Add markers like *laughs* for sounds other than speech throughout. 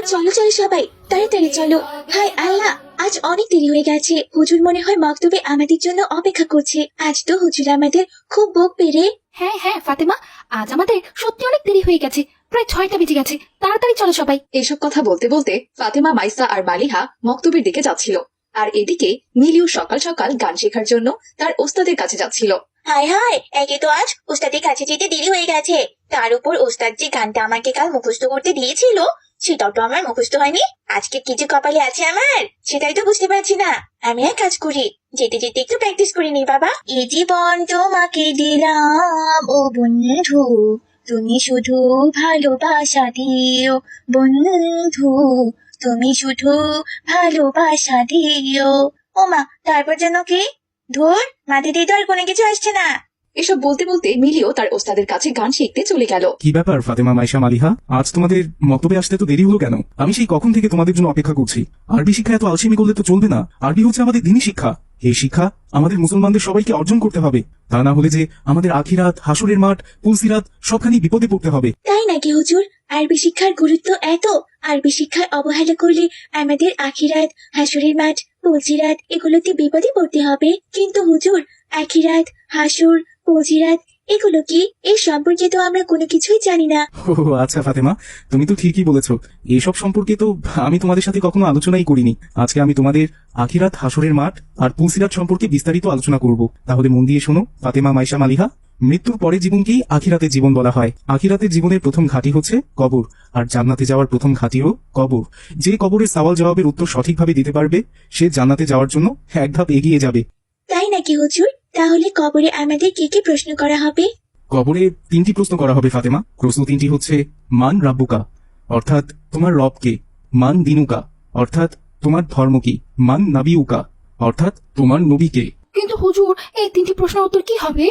এই চলো চলো সবাই। তাড়াতাড়ি চলো। হাই আল্লাহ আজ অনেক দেরি হয়ে গেছে। হুজুর মনে হয় মক্তবে আমাদের জন্য অপেক্ষা করছে। আজ তো হুজুর আমাদের খুব বক পেরে হ্যাঁ হ্যাঁ ফাতেমা আজ আমাদের সত্যি অনেক দেরি হয়ে গেছে। প্রায় ছয়টা বেজে গেছে। তাড়াতাড়ি চলো সবাই। এসব কথা বলতে বলতে ফাতেমা মাইসা আর মালিহা মক্তবের দিকে যাচ্ছিল। আর এদিকে মিলিও সকাল সকাল গান শেখার জন্য তার ওস্তাদের কাছে যাচ্ছিল। হায় হায় একে তো আজ ওস্তাদের কাছে যেতে দেরি হয়ে গেছে। তার উপর ওস্তাদ যে গানটা আমাকে কাল মুখস্থ করতে দিয়েছিল সেটাও তো আমার মুখস্থ হয়নি? আজকে কি যে কপালে আছে আমার? সেটাই তো বুঝতে পারছি না। আমি এক কাজ করি, যেতে যেতে একটু প্র্যাকটিস করে নি বাবা। এই জীবন তোমাকে দিলাম, ও বন্ধু। তুমি শুধু ভালোবাসা দিও, বন্ধু। তুমি শুধু ভালোবাসা দিও। ও মা তারপর যেন কি? ধুর মাথা দিয়ে তো আর কোনো কিছু আসছে না। এসব বলতে বলতে মিলিও তার ওস্তাদের কাছে গান শিখতে চলে গেল। কি ব্যাপার ফাতেমা মাইশা মালিহা? আজ তোমাদের মক্তবে আসতে তো দেরি হলো কেন? আমি সেই কখন থেকে তোমাদের জন্য অপেক্ষা করছি। আরবি শিক্ষা এত আলসেমি করলে তো চলবে না। আরবি হচ্ছে আমাদের দিনী শিক্ষা। এই শিক্ষা আমাদের মুসলমানদের সবাইকে অর্জন করতে হবে। তা না হলে যে আমাদের আখিরাত হাসুরের মাঠ পুলসিরাত সবখানি বিপদে পড়তে হবে। তাই নাকি হুজুর? আরবি শিক্ষার গুরুত্ব এত। আরবি শিক্ষার অবহেলা করলে আমাদের আখিরাত হাসুরের মাঠ পজিরাত এগুলোতে বিপদে পড়তে হবে। কিন্তু হুজুর আখিরাত হাসুর এগুলো কি? এই সম্পর্কে তো আমরা কোনো কিছুই জানি না। ও আচ্ছা ফাতেমা তুমি তো ঠিকই বলেছ। এসব সম্পর্কে তো আমি তোমাদের সাথে কখনো আলোচনাই করিনি। আজকে আমি তোমাদের আখিরাত হাসরের মাঠ আর পুলসিরাত সম্পর্কে বিস্তারিত আলোচনা করব। তাহলে মন দিয়ে শোনো ফাতেমা মাইশা মালিহা মৃত্যুর পরে জীবনকেই আখিরাতের জীবন বলা হয়। আখিরাতের জীবনের প্রথম ঘাঁটি হচ্ছে কবর আর জান্নাতে যাওয়ার প্রথম ঘাঁটিও কবর। যে কবরের সওয়াল জবাবের উত্তর সঠিকভাবে দিতে পারবে সে জান্নাতে যাওয়ার জন্য এক ধাপ এগিয়ে যাবে। তাই নাকি হুজুর? তাহলে কবরে আমাদের কি কি প্রশ্ন করা হবে? কবরে তিনটি প্রশ্ন করা হবে ফাতেমা। প্রশ্ন তিনটি হচ্ছে মান রাব্বুকা অর্থাৎ তোমার রবকে। মান দিনুকা অর্থাৎ তোমার ধর্ম কি মান নাবিউকা অর্থাৎ তোমার নবীকে। কিন্তু হুজুর এই তিনটি প্রশ্নের উত্তর কি হবে?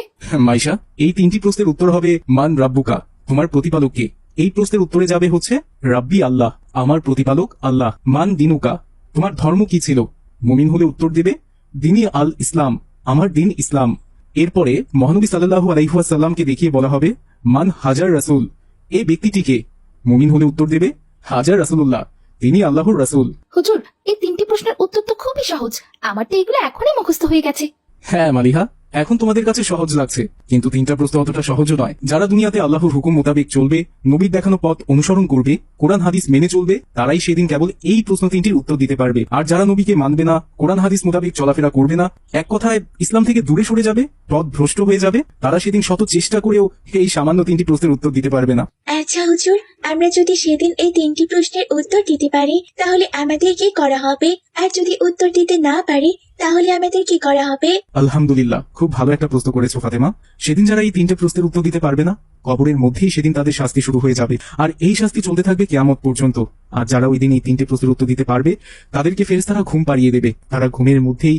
মাইশা এই তিনটি প্রশ্নের উত্তর হবে মান রাব্বুকা তোমার প্রতিপালককে। এই প্রশ্নের উত্তরে যাবে হচ্ছে রাব্বি আল্লাহ আমার প্রতিপালক আল্লাহ। মান দিনুকা তোমার ধর্ম কি ছিল? মুমিন হলে উত্তর দেবে দিনী আল ইসলাম আমার দিন ইসলাম। এরপরে মহানবী সাল্লাহু আলাইহাসাল্লামকে দেখিয়ে বলা হবে মান হাজার রাসুল এই ব্যক্তিটিকে। মুমিন হলে উত্তর দেবে হাজার রাসুল্লাহ তিনি আল্লাহর রাসুল। হুজুর এই তিনটি প্রশ্নের উত্তর তো খুবই সহজ। আমার তো এগুলো এখনই মুখস্থ হয়ে গেছে। হ্যাঁ মালিহা। এখন তোমাদের কাছে সহজ লাগছে, কিন্তু তিনটা প্রশ্ন অতটা সহজও নয়। যারা দুনিয়াতে আল্লাহর হুকুম মোতাবেক চলবে, নবীর দেখানো পথ অনুসরণ করবে, কোরআন হাদিস মেনে চলবে, তারাই সেদিন কেবল এই প্রশ্ন তিনটির উত্তর দিতে পারবে। আর যারা নবীকে মানবে না, কোরআন হাদিস মোতাবেক চলাফেরা করবে না, এক কথায় ইসলাম থেকে দূরে সরে যাবে, পথ ভ্রষ্ট হয়ে যাবে, তারা সেদিন শত চেষ্টা করেও এই সামান্য তিনটি প্রশ্নের উত্তর দিতে পারবে না। আচ্ছা হুজুর, আমরা যদি সেদিন এই তিনটি প্রশ্নের উত্তর দিতে পারি, তাহলে আমাদের কি করা হবে। আর যদি উত্তর দিতে না পারি তাহলে আমাদের কি করা হবে? আলহামদুলিল্লাহ খুব ভালো একটা প্রশ্ন করেছ ফাতেমা। সেদিন যারা এই তিনটে প্রশ্নের উত্তর দিতে পারবে না কবরের মধ্যেই সেদিন তাদের শাস্তি শুরু হয়ে যাবে। আর এই শাস্তি চলতে থাকবে কেয়ামত পর্যন্ত। আর যারা ওই দিন এই তিনটে প্রশ্নের উত্তর দিতে পারবে তাদেরকে ফেরেশতারা ঘুম পাড়িয়ে দেবে। তারা ঘুমের মধ্যেই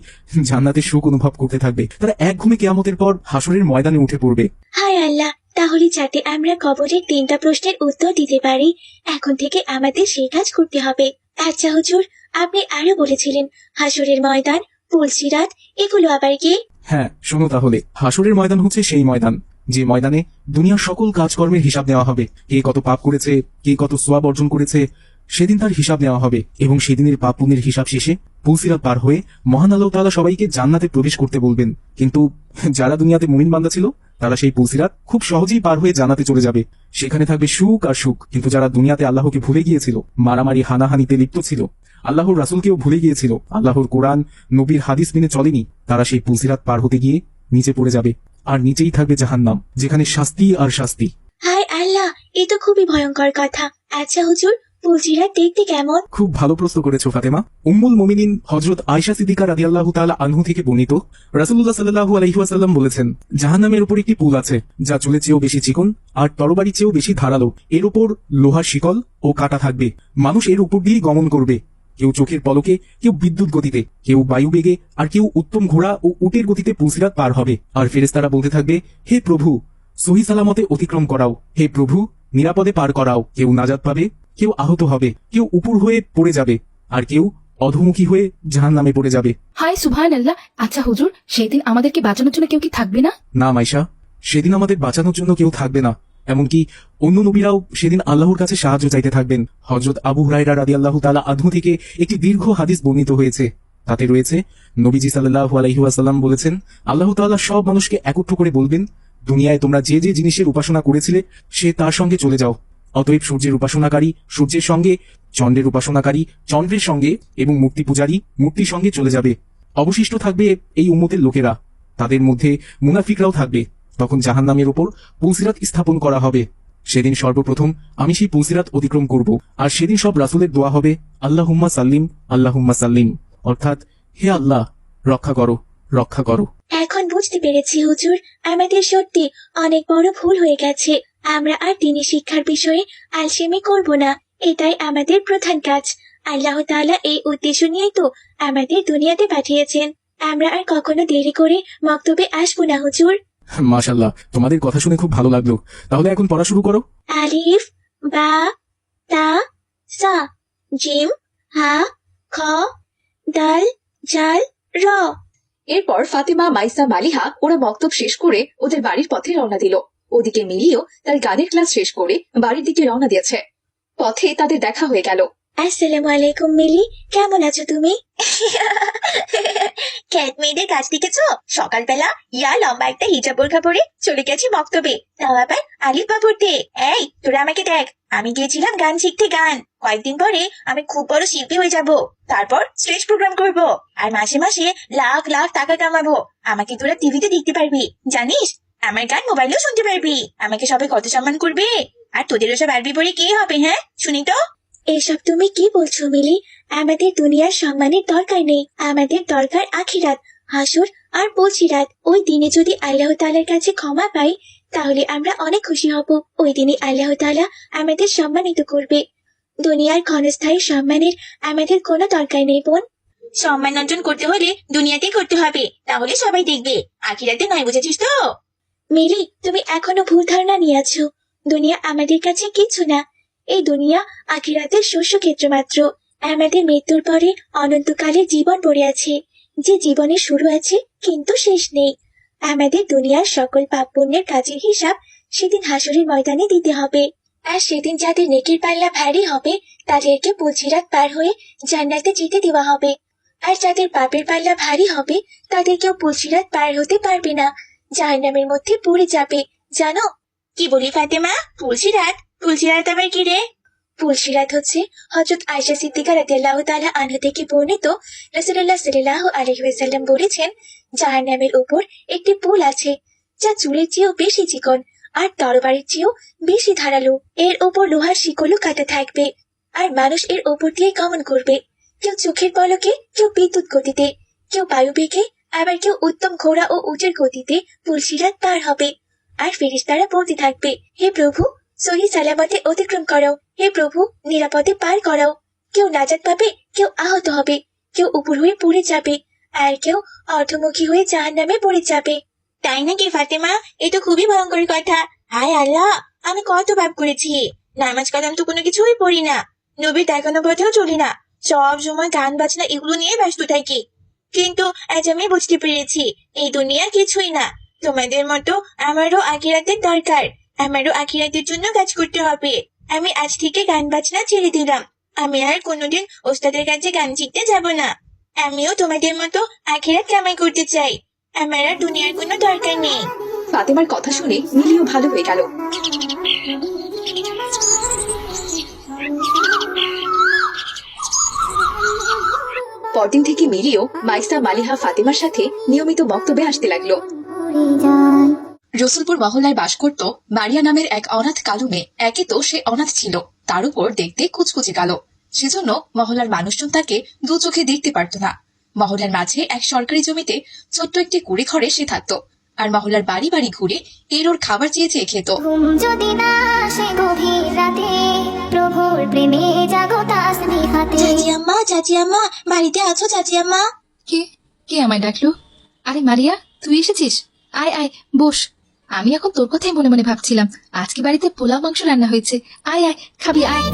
জান্নাতের সুখ অনুভব করতে থাকবে। তারা এক ঘুমে কেয়ামতের পর হাসরের ময়দানে উঠে পড়বে। হায় আল্লাহ তাহলে যাতে আমরা কবরের তিনটা প্রশ্নের উত্তর দিতে পারি এখন থেকে আমাদের সেই কাজ করতে হবে। আচ্ছা হুজুর আপনি আরও বলেছিলেন হাসুরের ময়দান পুলসিরাত এগুলো আবার কি? হ্যাঁ শোনো তাহলে হাসরের ময়দান হচ্ছে সেই ময়দান, যে ময়দানে দুনিয়ার সকল কাজকর্মের হিসাব নেওয়া হবে, কে কত পাপ করেছে, কে কত সোয়াব অর্জন করেছে, সেদিন তার হিসাব নেওয়া হবে, এবং সেদিনের পাপ পুণ্যের হিসাব শেষে পুলসিরাত পার হয়ে মহান আল্লাহ তাআলা সবাইকে জান্নাতে প্রবেশ করতে বলবেন। কিন্তু যারা দুনিয়াতে মুমিন বান্দা ছিল, তারা সেই পুলসিরাত খুব সহজেই পার হয়ে জান্নাতে চলে যাবে। সেখানে থাকবে সুখ আর সুখ, কিন্তু যারা দুনিয়াতে আল্লাহকে ভুলে গিয়েছিল, মারামারি, হানাহানিতে লিপ্ত ছিল আল্লাহর রাসুলকেও ভুলে গিয়েছিল। আল্লাহর কোরআন নবীর হাদিস মেনে চলেনি। তারা সেই পুলসিরাত পার হতে গিয়ে নিচে পড়ে যাবে। আর নিচেই থাকবে জাহান্নাম যেখানে শাস্তি আর শাস্তি। হায় আল্লাহ এ তো খুবই ভয়ঙ্কর কথা। আচ্ছা হুজুর পুলসিরাত দেখতে কেমন? খুব ভালো প্রশ্ন করেছ ফাতেমা। উম্মুল মুমিনিন হজরত আয়সা সিদ্দিকা রাদিয়াল্লাহু তাআলা আনহু থেকে বর্ণিত রাসূলুল্লাহ সাল্লাল্লাহু আলাইহি ওয়াসাল্লাম বলেছেন জাহান্নামের উপর একটি পুল আছে যা চুলের চেয়েও বেশি চিকন আর তরবারি চেয়েও বেশি ধারালো। এর উপর লোহার শিকল ও কাটা থাকবে। মানুষ এর উপর দিয়েই গমন করবে। কেউ চোখের পলকে কেউ বিদ্যুৎ গতিতে কেউ বায়ু বেগে আর কেউ উত্তম ঘোড়া ও উটের গতিতে পুলসিরাত পার হবে। আর ফেরেশতারা বলতে থাকবে হে প্রভু সহি সালামতে অতিক্রম করাও। হে প্রভু নিরাপদে পার করাও। কেউ নাজাত পাবে কেউ আহত হবে। কেউ উপর হয়ে পড়ে যাবে আর কেউ অধমুখী হয়ে জাহান নামে পড়ে যাবে। হাই সুবহান আল্লাহ আচ্ছা হুজুর সেদিন আমাদেরকে বাঁচানোর জন্য কেউ কি থাকবে না? না মাইশা সেদিন আমাদের বাঁচানোর জন্য কেউ থাকবে না। এমনকি অন্য নবীরাও সেদিন আল্লাহর কাছে সাহায্য চাইতে থাকবেন। হজরত আবু হুরাইরা রাদি আল্লাহ তালা আধু থেকে একটি দীর্ঘ হাদিস বর্ণিত হয়েছে। তাতে রয়েছে, নবীজি সাল্লাহু আলহিহাসাল্লাম বলেছেন, আল্লাহ তাআলা সব মানুষকে একত্র করে বলবেন, দুনিয়ায় তোমরা যে যে জিনিসের উপাসনা করেছিলে, সে তার সঙ্গে চলে যাও। অতএব সূর্যের উপাসনাকারী সূর্যের সঙ্গে, চন্দ্রের উপাসনাকারী চন্দ্রের সঙ্গে এবং মূর্তি পূজারী মূর্তির সঙ্গে চলে যাবে। অবশিষ্ট থাকবে এই উম্মতের লোকেরা। তাদের মধ্যে মুনাফিকরাও থাকবে। তখন জাহান্নামের উপর পুলসিরাত স্থাপন করা হবে। সেদিন সর্বপ্রথম আমি সেই পুলসিরাত অতিক্রম করব, আর সেদিন সব রাসুলের দোয়া হবে, আল্লাহুম্মা সাল্লিম আল্লাহুম্মা সাল্লিম। অর্থাৎ, হে আল্লাহ, রক্ষা করো রক্ষা করো। এখন বুঝতে পেরেছি, হুজুর, আমাদের সত্যি অনেক বড় ভুল হয়ে গেছে। আমরা আর দিনী শিক্ষার বিষয়ে আলসেমি করব না। এটাই আমাদের প্রধান কাজ। আল্লাহ তাআলা এই উদ্দেশ্য নিয়েই তো আমাদের দুনিয়াতে পাঠিয়েছেন। আমরা আর কখনো দেরি করে মক্তবে আসব না, হুজুর। *laughs* মাশাল্লাহ তোমাদের কথা শুনে খুব ভালো লাগল। তাহলে এখন পড়া শুরু করো। আলিফ বা তা সা জিম হা খ দাল জাল র। এরপর ফাতেমা মাইসা মালিহা ওরা বক্তব্য শেষ করে ওদের বাড়ির পথে রওনা দিল। ওদিকে মিলিও তার গানের ক্লাস শেষ করে বাড়ির দিকে রওনা দিয়েছে। পথে তাদের দেখা হয়ে গেল। আসসালামু আলাইকুম মিলি। কেমন আছো তুমি? *laughs* মেয়েদের কাজ দেখেছ? সকালবেলা ইয়া লম্বা একটা হিজাব বোরখা পরে চলে গেছে তাও আবার পড়তে এই, তোরা আমাকে দেখ। আমি গিয়েছিলাম গান শিখতে গান। কয়েকদিন পরে আমি খুব বড় শিল্পী হয়ে যাব। তারপর স্টেজ প্রোগ্রাম করব। আর মাসে মাসে লাখ লাখ টাকা কামাবো। আমাকে তোরা টিভিতে দেখতে পারবি। জানিস? আমার গান মোবাইলেও শুনতে পারবি। আমাকে সবাই কত সম্মান করবে? আর তোদের ওসব আরবি পড়ে কে হবে হ্যাঁ? শুনি তো? এসব তুমি কি বলছো মিলি? আমাদের দুনিয়ার সম্মানের দরকার নেই। আমাদের দরকার আখিরাত হাসুর আর বলছিরাত। ওই দিনে যদি আল্লাহ তাআলার কাছে ক্ষমা পাই তাহলে আমরা অনেক খুশি হব। ওই দিনে আল্লাহ তালা আমাদের সম্মানিত করবে। দুনিয়ার ক্ষণস্থায়ী সম্মানের আমাদের কোনো দরকার নেই বোন। সম্মান অর্জন করতে হলে দুনিয়াতেই করতে হবে তাহলে সবাই দেখবে। আখিরাতে নয় বুঝেছিস তো? মিলি তুমি এখনও ভুল ধারণা নিয়ে আছো। দুনিয়া আমাদের কাছে কিছু না। এই দুনিয়া আখিরাতের শস্য ক্ষেত্র মাত্র। আমাদের মৃত্যুর পরে অনন্তকালের জীবন পড়ে আছে। যে জীবনে শুরু আছে, কিন্তু শেষ নেই। আমাদের দুনিয়ার সকল পাপ পুণ্যের কাজের হিসাব সেদিন হাসুরের ময়দানে দিতে হবে। আর সেদিন যাদের নেকির পাল্লা ভারী হবে, তাদেরকে পুলসিরাত পার হয়ে জান্নাতে যেতে দেওয়া হবে। আর যাদের পাপের পাল্লা ভারী হবে, তাদেরকেও পুলসিরাত পার হতে পারবে না। জাহান্নামের মধ্যে পড়ে যাবে। জানো? কি বলি ফাতেমা? তুলসিরাত তুলসিরাত আবার কি রে? তুলসিরাত হচ্ছে হজরত আয়সা সিদ্দিকা রাদিয়াল্লাহু তাআলা আনহা থেকে বর্ণিত রাসূলুল্লাহ সাল্লাল্লাহু আলাইহি ওয়াসাল্লাম বলেছেন জাহান্নামের উপর একটি পুল আছে, যা চুলের চেয়েও বেশি চিকন আর তরবারির চেয়েও বেশি ধারালো, এর ওপর লোহার শিকলও কাটা থাকবে আর মানুষ এর ওপর দিয়ে গমন করবে। কেউ চোখের পলকে, কেউ বিদ্যুৎ গতিতে, কেউ বায়ু বেগে, আবার কেউ উত্তম ঘোড়া ও উটের গতিতে তুলসিরাত পার হবে। আর ফেরিস্তারা বলতে থাকবে। হে প্রভু সহি সালামতে অতিক্রম করাও হে প্রভু, নিরাপদে পার করাও কেউ নাজাত পাবে, কেউ আহত হবে। কেউ উপর হয়ে পড়ে যাবে, আর কেউ অর্ধমুখী হয়ে জাহান নামে পড়ে যাবে। তাই নাকি, ফাতেমা? এ তো খুবই ভয়ঙ্কর কথা। হায় আল্লাহ, আমি কত পাপ করেছি। নামাজ কালাম তো কোনো কিছুই পড়ি না। নবীর দেখানো পথেও চলি না। সব সময় গান বাজনা এগুলো নিয়ে ব্যস্ত থাকি। কিন্তু আজ আমি বুঝতে পেরেছি, এই দুনিয়া কিছুই না। তোমাদের মতো আমারও আখিরাতের দরকার। আমারও আখিরাতের জন্য কাজ করতে হবে। আমি আজ থেকে গান বাজনা ছেড়ে দিলাম। আমি আর কোনোদিন ওস্তাদের কাছে গান শিখতে যাব না। আমিও তোমাদের মতো আখিরাত কামাই করতে চাই। আমার আর দুনিয়ার কোনো দরকার নেই। ফাতেমার কথা শুনে মিলিও ভালো হয়ে গেল। পরদিন থেকে মিলিও মাইসা মালিহা ফাতেমার সাথে নিয়মিত বক্তব্যে আসতে লাগল। রসুলপুর মহল্লায় বাস করত মারিয়া নামের এক অনাথ কালু মেয়ে। একে তো সে অনাথ ছিল। তার উপর দেখতে কুচকুচে কালো। সেজন্য মহল্লার মানুষজন তাকে দু চোখে দেখতে পারত না। মহল্লার মাঝে এক সরকারি জমিতে ছোট্ট একটি কুড়ে ঘরে সে থাকতো। আর মহল্লার বাড়ি বাড়ি ঘুরে এর ওর খাবার চেয়ে চেয়ে খেত। ঘুম যদি না আসে গভীর রাতে প্রভুর প্রেমে জাগো তাসবি হাতে চাচি আম্মা বাড়িতে আছো চাচি আম্মা? কে কে আমায় ডাকলো? আরে মারিয়া তুই এসেছিস? আয় আয় বস। আমি এখন তোর কথাই মনে মনে ভাবছিলাম। আজকে বাড়িতে পোলাও মাংস রান্না হয়েছে। আয় আয় খাবি আয়।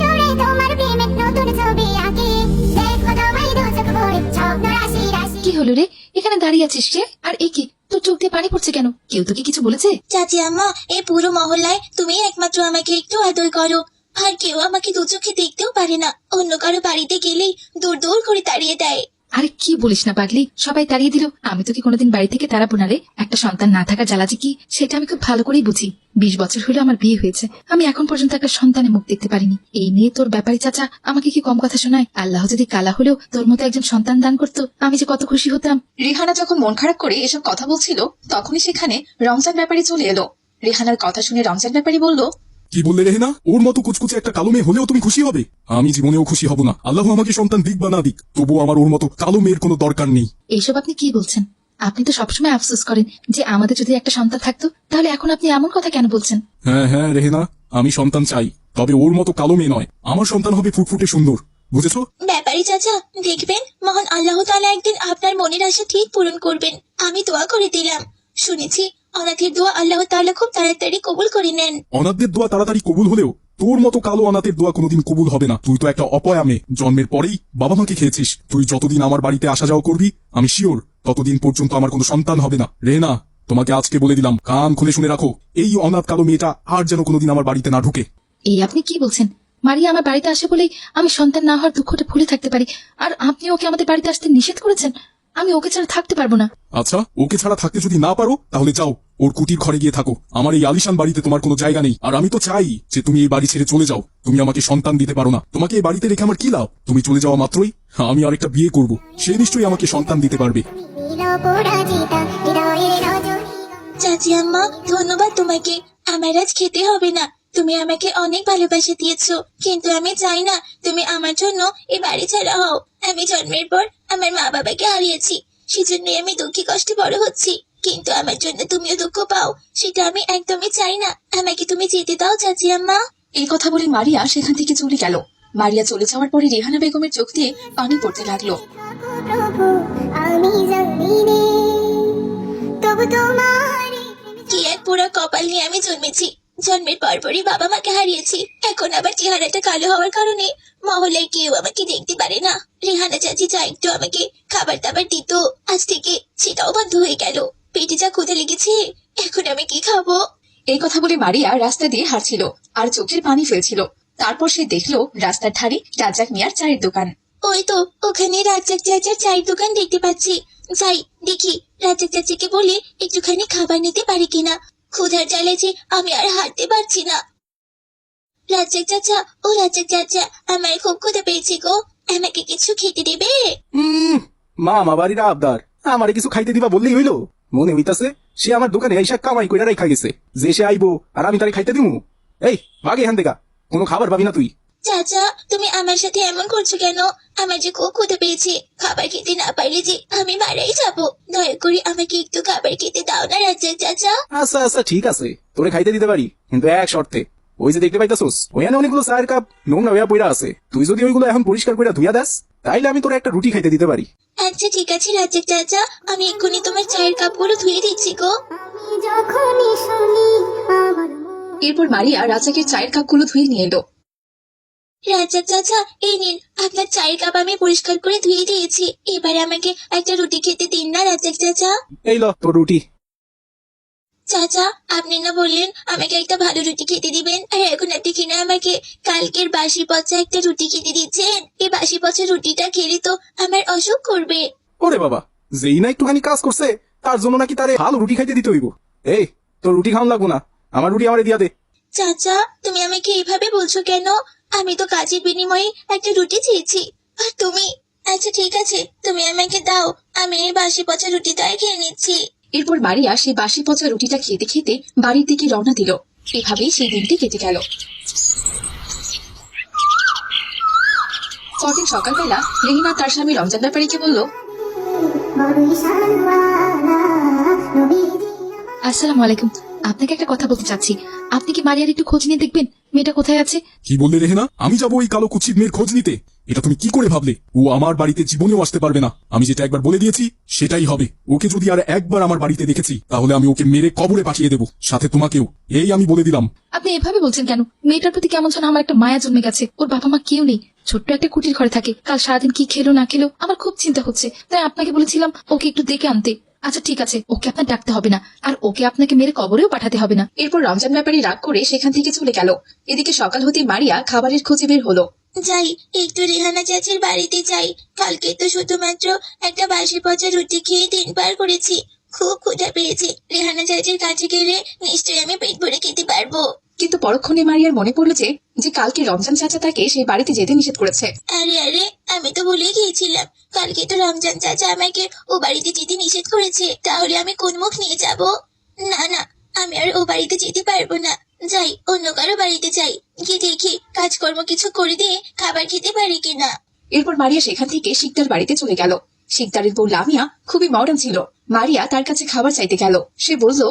কি হলো রে? এখানে দাঁড়িয়ে আছিস যে আর এ কি? তোর চোখ দিয়ে পানি পড়ছে কেন? কেউ তোকে কিছু বলেছে? চাচি আম্মা এই পুরো মহল্লায় তুমি একমাত্র আমাকে একটু আদর করো। আর কেউ আমাকে দু চোখে দেখতেও পারে না। অন্য কারও বাড়িতে গেলেই দূর দূর করে তাড়িয়ে দেয়। আরে কি বলিস না পাগলি, সবাই তাড়িয়ে দিল। আমি তোকে কোনোদিন বাড়ি থেকে তাড়াবো না রে। একটা সন্তান না থাকা জ্বালা কি? সেটা আমি খুব ভালো করেই বুঝি। বিশ বছর হলো আমার বিয়ে হয়েছে। আমি এখন পর্যন্ত একটা সন্তানের মুখ দেখতে পারিনি। এই নিয়ে তোর ব্যাপারী চাচা আমাকে কি কম কথা শোনায়? আল্লাহ যদি কালা হলেও তোর মতো একজন সন্তান দান করতো, আমি যে কত খুশি হতাম। রেহানা যখন মন খারাপ করে এসব কথা বলছিল, তখনই সেখানে রমজান ব্যাপারী চলে এলো। রেহানার কথা শুনে রমজান ব্যাপারী বলল কি বললে রেহেনা? ওর মতো কুচকুচে একটা কালো মেয়ে হলেও তুমি খুশি হবে? আমি জীবনেও খুশি হব না। আল্লাহ আমাকে সন্তান দিক বা না দিক তবুও আমার ওর মতো কালো মেয়ের কোনো দরকার নেই। এইসব আপনি কি বলছেন? আপনি তো সবসময় আফসোস করেন যে আমাদের যদি একটা সন্তান থাকতো তাহলে এখন আপনি এমন কথা কেন বলছেন? হ্যাঁ হ্যাঁ রেহেনা আমি সন্তান চাই। তবে ওর মতো কালো মেয়ে নয়। আমার সন্তান হবে ফুটফুটে সুন্দর। বুঝেছ? ব্যাপারী চাচা দেখবেন মহান আল্লাহ তাআলা একদিন আপনার মনের আশা ঠিক পূরণ করবেন। আমি দোয়া করে দিলাম। শুনেছি অনাথের দোয়া আল্লাহ তাআলা খুব তাড়াতাড়ি কবুল করে নেন। অনাথদের দোয়া তাড়াতাড়ি কবুল হলেও তোর মতো কালো অনাথের দোয়া কোনোদিন কবুল হবে না। তুই তো একটা অপয়া মেয়ে। জন্মের পরেই বাবা মাকে খেয়েছিস। তুই যতদিন আমার বাড়িতে আসা যাওয়া করবি আমি শিওর ততদিন পর্যন্ত আমার কোনো সন্তান হবে না। রেহেনা তোমাকে আজকে বলে দিলাম কান খুলে শুনে রাখো এই অনাথ কালো মেয়েটা আর যেন কোনোদিন আমার বাড়িতে না ঢুকে। এই আপনি কি বলছেন? মারিয়া আমার বাড়িতে আসে বলেই আমি সন্তান না হওয়ার দুঃখটা ভুলে থাকতে পারি। আর আপনি ওকে আমাদের বাড়িতে আসতে নিষেধ করেছেন? আমি ওকে ছাড়া থাকতে পারব না। আচ্ছা ওকে ছাড়া থাকতে যদি না পারো তাহলে যাও ওর কুটির ঘরে গিয়ে থাকো। আমার এই আলিশান বাড়িতে তোমার কোনো জায়গা নেই। আর আমি তো চাই যে তুমি এই বাড়ি ছেড়ে চলে যাও। তুমি আমাকে সন্তান দিতে পারো না। তোমাকে এই বাড়িতে রেখে আমার কি লাভ? তুমি চলে যাওয়া মাত্রই আমি আরেকটা বিয়ে করব। সে নিশ্চয়ই আমাকে সন্তান দিতে পারবে। চাচি আম্মা ধন্যবাদ তোমাকে। আমার আজ খেতে হবে না। তুমি আমাকে অনেক ভালোবাসা দিয়েছ কিন্তু আমি চাই না তুমি আমার জন্য এ বাড়ি ছাড়া হও। আমি জন্মের পর আমার মা বাবাকে হারিয়েছি সেজন্যই আমি দুঃখী কষ্টে বড় হচ্ছি। কিন্তু আমার জন্য তুমিও দুঃখ পাও সেটা আমি একদমই চাই না। আমাকে তুমি যেতে দাও চাচি আম্মা। এই কথা বলে মারিয়া সেখান থেকে চলে গেল। মারিয়া চলে যাওয়ার পরে রেহানা বেগমের চোখ দিয়ে পানি পড়তে লাগল। কি এক পুরো কপাল নিয়ে আমি জন্মেছি জন্মের পরপরই বাবা মাকে হারিয়েছি। এখন আবার চেহারাটা কালো হওয়ার কারণে মহল্লায় কেউ আমাকে দেখতে পারে না। রেহানা চাচি যা একটু আমাকে খাবার দাবার দিত আজ থেকে সেটাও বন্ধ হয়ে গেল। পেটে যা ক্ষুদে লেগেছে এখন আমি কি খাব? এই কথা বলে মারিয়া রাস্তা দিয়ে হাঁটছিল আর চোখের পানি ফেলছিল। তারপর সে দেখল রাস্তার ধারে রাজাক মিয়ার চায়ের দোকান। ওই তো ওখানে রাজ্জাক চাচার চায়ের দোকান দেখতে পাচ্ছি। যাই দেখি রাজ্জাক চাচিকে বলে একটুখানি খাবার নিতে পারি কিনা। ক্ষুধার জ্বালে যে আমি আর হাঁটতে পারছি না। রাজ্জাক চাচা ও রাজ্জাক চাচা আমার খুব ক্ষুধা পেয়েছি গো। আমাকে কিছু খেতে দেবে? উম, মা মা বাড়ির আবদার। আমারে কিছু খাইতে দিবা বললেই হইল। মনে হইতাছে সে আমার দোকানে এইসা কামাই কইরা রাই গেছে। যে সে আইবো আর আমি তারে খাইতে দিমু। এই ভাগে হান দেখা কোনো খাবার পাবি না তুই। চাচা তুমি আমার সাথে এমন করছ কেন? আমার যে খুব ক্ষুধা পেয়েছে। খাবার খেতে না পারলে যে আমি মারাই যাব। দয়া করে আমাকে একটু খাবার খেতে দাও না রাজ্জাক চাচা। আচ্ছা আচ্ছা ঠিক আছে। তোরে খাইতে দিতে পারি কিন্তু এক শর্তে। ওই যে দেখতে পাইতাছোস ওখানে অনেকগুলো চায়ের কাপ নোংরা হইয়া পইরা আছে। তুই যদি ওইগুলো এখন পরিষ্কার করে ধুইয়া দাস তাইলে আমি তোরে একটা রুটি খাইতে দিতে পারি। আচ্ছা ঠিক আছে রাজ্জাক চাচা। আমি এক্ষুনি তোমার চায়ের কাপগুলো ধুয়ে দিচ্ছি গো। এরপর মারিয়া রাজাকের চায়ের কাপগুলো ধুয়ে নিয়ে এলো। রাজ্জাক চাচা এই নিন আপনার চায়ের কাপ আমি পরিষ্কার করে ধুয়ে দিয়েছি। এবারে আমাকে একটা রুটি খেতে দিন না রাজ্জাক চাচা। এই ল তোর রুটি। চাচা আপনি না বললেন আমাকে একটা ভালো রুটি খেতে দিবেন আর এখন আপনি কিনা আমাকে কালকের বাসি পচা একটা রুটি খেতে দিচ্ছেন। এই বাসি পচা রুটিটা খেলে তো আমার অসুখ করবে। ওরে বাবা যেই না একটুখানি কাজ করছে তার জন্য নাকি তারে ভালো রুটি খাইতে দিতে হইব। এই তোর রুটি খাওয়ান লাগবো না আমার রুটি আমারে দিয়া দে। চাচা তুমি আমাকে এইভাবে বলছো কেন? আমি তো কাজের বিনিময়ে একটা রুটি চেয়েছি। আর তুমি? আচ্ছা ঠিক আছে। তুমি আমাকে দাও। আমি এই বাসি পচা রুটিটাই খেয়ে নিচ্ছি। এরপর মারিয়া সেই বাসি পচা রুটিটা খেতে খেতে বাড়ির দিকে রওনা দিল। এভাবেই সেই দিনটি কেটে গেল। পরদিন সকালবেলা রেহিমা তার স্বামী রমজান ব্যাপারীকে বলল আসসালামু আলাইকুম। আপনাকে একটা কথা বলতে চাচ্ছি। আপনি কি মারিয়ার একটু খোঁজ নিয়ে দেখবেন? মেয়েটা কোথায় আছে? কি বললে রেহেনা? আমি যাব ওই কালো কুচিত মেয়ের খোঁজ নিতে। এটা তুমি কি করে ভাবলে? ও আমার বাড়িতে জীবনেও আসতে পারবে না। আমি যেটা একবার বলে দিয়েছি সেটাই হবে। ওকে যদি আর একবার আমার বাড়িতে দেখেছি তাহলে আমি ওকে মেরে কবরে পাঠিয়ে দেবো। সাথে তোমাকেও। এই আমি বলে দিলাম। আপনি এভাবে বলছেন কেন? মেয়েটার প্রতি কেমন যেন আমার একটা মায়া জন্মে গেছে। ওর বাবা মা কেউ নেই। ছোট্ট একটা কুটির ঘরে থাকে। কাল সারাদিন কি খেলো না খেলো আমার খুব চিন্তা হচ্ছে। তাই আপনাকে বলেছিলাম ওকে একটু দেখে আনতে। আচ্ছা ঠিক আছে, ওকে আপনার ডাকতে হবে না। আর ওকে আপনাকে মেরে কবরেও পাঠাতে হবে না। এরপর রমজান ব্যাপারী রাগ করে সেখান থেকে চলে গেল। এদিকে সকাল হতে মারিয়া খাবারের খোঁজে বের হলো। যাই, একটু রেহানা চাচির বাড়িতে যাই। কালকে তো শুধুমাত্র একটা বাসি পচা রুটি খেয়ে দিন পার করেছি। খুব ক্ষুধা পেয়েছি। রেহানা চাচির কাছে গেলে নিশ্চয়ই আমি পেট ভরে খেতে পারব। কিন্তু পরক্ষণে মারিয়ার মনে পড়ল যে যে কালকে রমজান চাচা তাকে সেই বাড়িতে যেতে নিষেধ করেছে। আরে আরে আমি তো ভুলে গিয়েছিলাম। কালকে তো রমজান চাচা আমাকে ও বাড়িতে যেতে নিষেধ করেছে। তাহলে আমি কোন মুখ নিয়ে যাব? না না আমি আর ও বাড়িতে যেতে পারব না। যাই অন্য কারও বাড়িতে যাই। গিয়ে দেখি কাজকর্ম কিছু করে দিয়ে খাবার খেতে পারি কিনা। এরপর মারিয়া সেখান থেকে শিকদার বাড়িতে চলে গেল। শিকদারের বউ লামিয়া খুবই মডার্ন ছিল। মারিয়া তার কাছে খাবার চাইতে গেল। সে বলল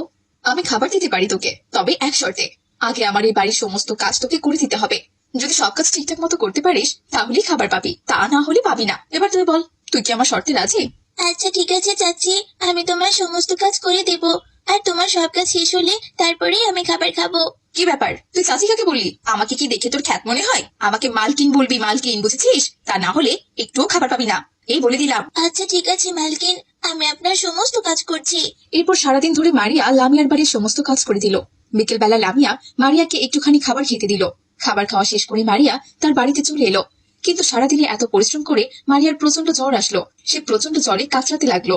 আমি খাবার দিতে পারি তোকে তবে এক শর্তে। আগে আমার এই বাড়ির সমস্ত কাজ তোকে করে দিতে হবে। যদি সব কাজ ঠিকঠাক মতো করতে পারিস তাহলেই খাবার পাবি। তা না হলে পাবি না। এবার তুই বল তুই কি আমার শর্তে রাজি? আচ্ছা ঠিক আছে চাচি। আমি তোমার সমস্ত কাজ করে দেব। আর তোমার সব কাজ শেষ হলে তারপরেই আমি খাবার খাব। কি ব্যাপার? তুই চাচি কাকে বললি? আমাকে কি দেখে তোর খ্যাত মনে হয়? আমাকে মালকিন বলবি মালকিন বুঝেছিস? তা না হলে একটুও খাবার পাবি না। এই বলে দিলাম। আচ্ছা ঠিক আছে মালকিন। আমি আপনার সমস্ত কাজ করছি। এরপর সারাদিন ধরে মারিয়া লামিয়ার বাড়ির সমস্ত কাজ করে দিল। বিকেলবেলা লামিয়া মারিয়াকে একটুখানি খাবার খেতে দিল। খাবার খাওয়া শেষ করে মারিয়া তার বাড়িতে চলে এলো। কিন্তু সারাদিনে এত পরিশ্রম করে মারিয়ার প্রচণ্ড জ্বর আসলো। সে প্রচণ্ড জ্বরে কাতরাতে লাগল।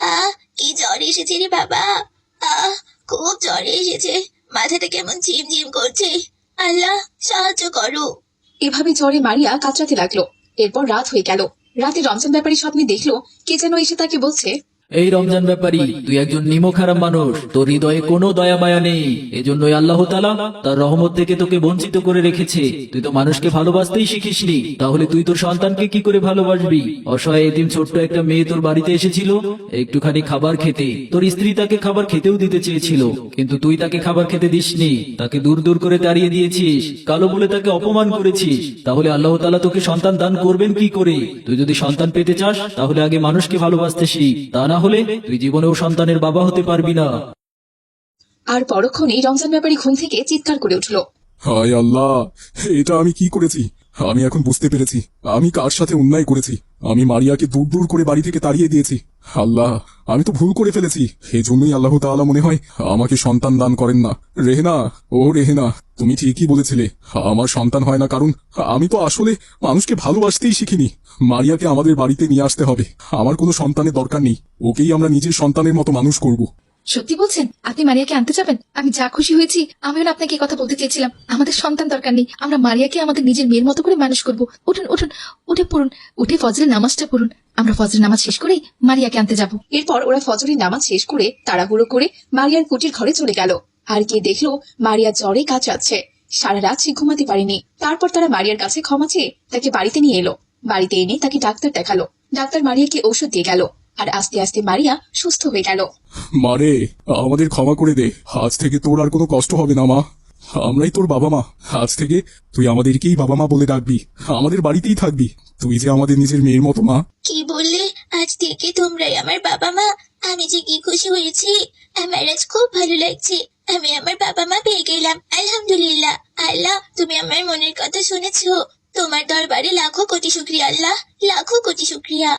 আহ কি জ্বর এসেছে রে বাবা? আহ খুব জ্বর এসেছে। মাথাটা কেমন ঝিমঝিম করছে। আল্লাহ সাহায্য করো। এভাবে জ্বরে মারিয়া কাতরাতে লাগল। এরপর রাত হয়ে গেল। রাতে রমজান ব্যাপারী স্বপ্নে দেখল কে যেন এসে তাকে বলছে এই রমজান ব্যাপারী, তুই একজন নিমক হারাম মানুষ, তোর হৃদয়ে কোনো দয়া মায়া নেই। এজন্যই আল্লাহ তালা তার রহমত থেকে তোকে বঞ্চিত করে রেখেছে। তুই তো মানুষকে ভালোবাসতেই শিখিসনি, তাহলে তুই তোর সন্তানকে কি করে ভালোবাসবি? অসহায় এদিন ছোট্ট একটা মেয়ে তোর বাড়িতে এসেছিল, একটুখানি খাবার খেতে। তোর স্ত্রী তাকে খাবার খেতেও দিতে চেয়েছিল, কিন্তু তুই তাকে খাবার খেতে দিসনি। তাকে দূর দূর করে তাড়িয়ে দিয়েছিস, কালো বলে তাকে অপমান করেছিস। তাহলে আল্লাহ তালা তোকে সন্তান দান করবেন কি করে? তুই যদি সন্তান পেতে চাস, তাহলে আগে মানুষকে ভালোবাসতে শিখ। তা না হলে তুই জীবনেও সন্তানের বাবা হতে পারবি না। আর পরক্ষণেই রমজান ব্যাপারী ঘুম থেকে চিৎকার করে উঠল। হায় আল্লাহ এটা আমি কি করেছি? আমি এখন বুঝতে পেরেছি। আমি কার সাথে অন্যায় করেছি। আমি মারিয়াকে দূর দূর করে বাড়ি থেকে তাড়িয়ে দিয়েছি। আল্লাহ, আমি তো ভুল করে ফেলেছি। জন্যই আল্লাহ তাআলা মনে হয় আমাকে সন্তান দান করেন না। রেহেনা, ও রেহেনা, তুমি ঠিকই বলেছিলে। আমার সন্তান হয় না কারণ আমি তো আসলে মানুষকে ভালোবাসতেই শিখিনি। মারিয়াকে আমাদের বাড়িতে নিয়ে আসতে হবে। আমার কোনো সন্তানের দরকার নেই। ওকেই আমরা নিজের সন্তানের মতো মানুষ করব। সত্যি বলছেন, আপনি মারিয়াকে আনতে যাবেন? আমি যা খুশি হয়েছি আমিও আপনাকে কথা বলতে চেয়েছিলাম। আমাদের সন্তান দরকার নেই, আমরা মারিয়াকে আমাদের নিজের মেয়ের মতো করে মানুষ করব। উঠুন উঠুন, উঠে পড়ুন, উঠে ফজরের নামাজটা পড়ুন। আমরা ফজরের নামাজ শেষ করেই মারিয়াকে আনতে যাব। এরপর ওরা ফজরের নামাজ শেষ করে তাড়াহুড়ো করে মারিয়ার কুটির ঘরে চলে গেল। আর গিয়ে দেখল, মারিয়া জ্বরে কাজ আছে সারা রাত সে ঘুমাতে পারেনি। তারপর তারা মারিয়ার কাছে ক্ষমা চেয়ে তাকে বাড়িতে নিয়ে এলো। বাড়িতে এনে তাকে ডাক্তার দেখাল। ডাক্তার মারিয়াকে ঔষধ দিয়ে গেল। আর আস্তে আস্তে মারিয়া সুস্থ হয়ে গেল। মারে আমাদের ক্ষমা করে দে। আজ থেকে তোর আর কোনো কষ্ট হবে না মা। আমরাই তোর বাবা মা। আজ থেকে তুই আমাদেরকেই বাবা মা বলে ডাকবি। আমাদের বাড়িতেই থাকবি। তুই যে আমাদের নিজের মেয়ের মতো মা। কি বললে? আজ থেকে তোমরাই আমার বাবা মা। আমি যে কি খুশি হয়েছি আমার আজ খুব ভালো লাগছে। আমি আমার বাবা মা পেয়ে গেলাম আলহামদুলিল্লাহ। আল্লাহ তুমি আমার মনের কথা শুনেছো। তোমার দরবারে লাখো কোটি শুক্রিয়া আল্লাহ। লাখো কোটি শুক্রিয়া।